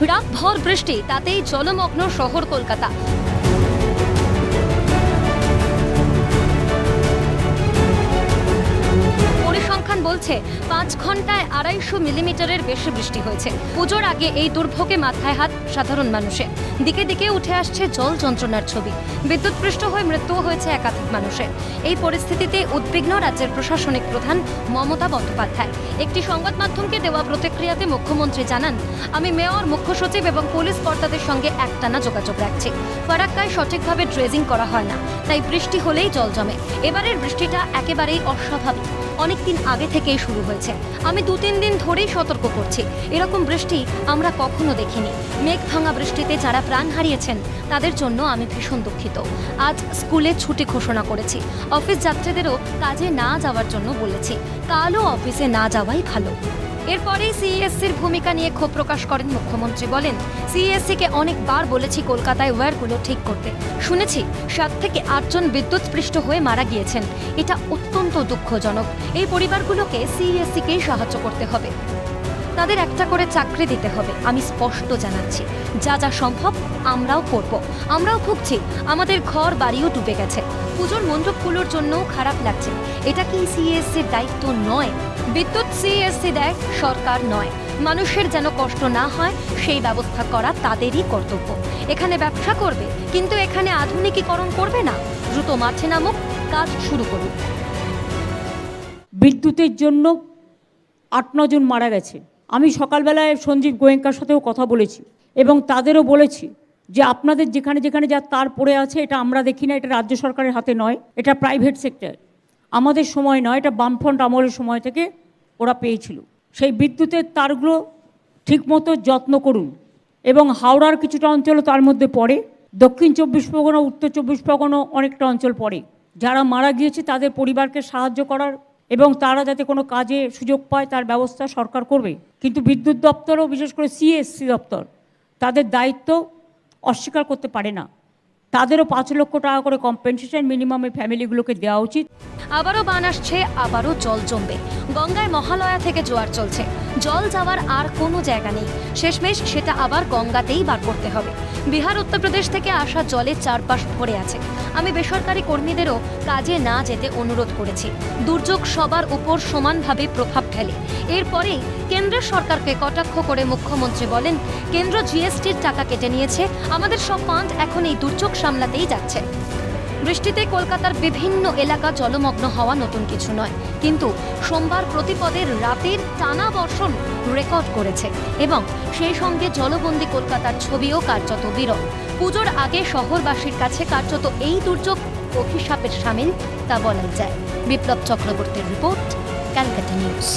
রাত ভর বৃষ্টি তাতেই জলমগ্ন শহর কলকাতা। বলছে পাঁচ ঘন্টায় আড়াইশো মিলিমিটারের বেশি বৃষ্টি হয়েছে। পুজোর আগে এই দুর্ভোগে মাথায় হাত সাধারণ মানুষের। দিকে দিকে উঠে আসছে জল যন্ত্রণার ছবি। বিদ্যুৎপৃষ্ট হয়ে মৃত্যুও হয়েছে একাধিক মানুষের। এই পরিস্থিতিতে উদ্বিগ্ন রাজ্যের প্রশাসনিক প্রধান মমতা বন্দ্যোপাধ্যায়। একটি সংবাদ মাধ্যমকে দেওয়া প্রতিক্রিয়াতে মুখ্যমন্ত্রী জানান, আমি মেয়র, মুখ্য সচিব এবং পুলিশ কর্তাদের সঙ্গে একটানা যোগাযোগ রাখছি। ফারাক্কায় সঠিকভাবে ড্রেজিং করা হয় না। তাই বৃষ্টি হলেই জল জমে। এবারের বৃষ্টিটা একেবারেই অস্বাভাবিক। অনেকদিন আগে থেকেই শুরু হয়েছে। আমি দু তিন দিন ধরেই সতর্ক করছি। এরকম বৃষ্টি আমরা কখনো দেখিনি। মেঘ ভাঙা বৃষ্টিতে যারা প্রাণ হারিয়েছেন, তাদের জন্য আমি ভীষণ দুঃখিত। আজ স্কুলে ছুটি ঘোষণা করেছি। অফিস যাত্রীদেরও কাজে না যাওয়ার জন্য বলেছি। কালও অফিসে না যাওয়াই ভালো। এরপরেই সিএসসির ভূমিকা নিয়ে ক্ষোভ প্রকাশ করেন মুখ্যমন্ত্রী। বলেন সিএসসিকে অনেকবার বলেছি কলকাতায় ওয়্যারগুলো ঠিক করতে। শুনেছি, সাত থেকে আটজন বিদ্যুৎস্পৃষ্ট হয়ে মারা গিয়েছেন। এটা অত্যন্ত দুঃখজনক। এই পরিবারগুলোকে সিএসসিকেই সাহায্য করতে হবে। তাদের একটা করে চাকরি দিতে হবে, আমি স্পষ্ট জানাচ্ছি। যা যা সম্ভব, আমরাও করব। আমরাও ভুগছি, আমাদের ঘর বাড়িও ডুবে গেছে। পুজোর মণ্ডপগুলোর জন্যও খারাপ লাগছে। এটা কি সিএসসির দায়িত্ব নয়? বিদ্যুৎ সিএসসি দেয়, সরকার নয়। মানুষের যেন কষ্ট না হয়, সেই ব্যবস্থা করা তাদেরই কর্তব্য। এখানে ব্যবসা করবে, কিন্তু এখানে আধুনিকীকরণ করবে না। দ্রুত মাঠে নামক, কাজ শুরু করুক। বিদ্যুতের জন্য আট নজন মারা গেছে। আমি সকালবেলায় সঞ্জীব গোয়েঙ্কার সাথেও কথা বলেছি এবং তাদেরও বলেছি যে আপনাদের যেখানে যেখানে যা তার পড়ে আছে, এটা আমরা দেখি না, এটা রাজ্য সরকারের হাতে নয়, এটা প্রাইভেট সেক্টর আমাদের সময় নয়, এটা বামফ্রন্ট আমলের সময় থেকে ওরা পেয়েছিল। সেই বিদ্যুতের তারগুলো ঠিকমতো যত্ন করুন এবং হাওড়ার কিছুটা অঞ্চলও তার মধ্যে পড়ে, দক্ষিণ চব্বিশ পরগনা, উত্তর চব্বিশ পরগনা অনেকটা অঞ্চল পড়ে। যারা মারা গিয়েছে, তাদের পরিবারকে সাহায্য করার এবং তারা যাতে কোনো কাজে সুযোগ পায়, তার ব্যবস্থা সরকার করবে। কিন্তু বিদ্যুৎ দপ্তরও, বিশেষ করে সিএসসি দপ্তর, তাদের দায়িত্ব অস্বীকার করতে পারে না। তাদেরও পাঁচ লক্ষ টাকা করে কম্পেনসেশন মিনিমামে ফ্যামিলিগুলোকে দেওয়া উচিত। আবারও বান আসছে, আবারও জল জমবে। গঙ্গায় মহালয়া থেকে জোয়ার চলছে। জল যাওয়ার আর কোনো জায়গা নেই। শেষমেশ সেটা আবার গঙ্গাতেই বার করতে হবে। বিহার উত্তরপ্রদেশ থেকে আসা জলের চারপাশ ভরে আছে। আমি বেসরকারি কর্মীদেরও কাজে না যেতে অনুরোধ করেছি। দুর্যোগ সবার উপর সমানভাবে প্রভাব ফেলে। এরপরেই কেন্দ্রের সরকারকে কটাক্ষ করে মুখ্যমন্ত্রী বলেন, কেন্দ্র জিএসটির টাকা কেটে নিয়েছে, আমাদের সব ফান্ড এখন এই দুর্যোগ সামলাতেই যাচ্ছে। বৃষ্টিতে কলকাতার বিভিন্ন এলাকা জলমগ্ন হওয়া নতুন কিছু নয়, কিন্তু সোমবার প্রতিপদের রাতের টানা বর্ষণ রেকর্ড করেছে এবং সেই সঙ্গে জলবন্দি কলকাতার ছবিও কার্যত বিরল। পুজোর আগে শহরবাসীর কাছে কার্যত এই দুর্যোগ অভিশাপের সামিল তা বলাই যায়। বিপ্লব চক্রবর্তীর রিপোর্ট, ক্যালকাটা নিউজ।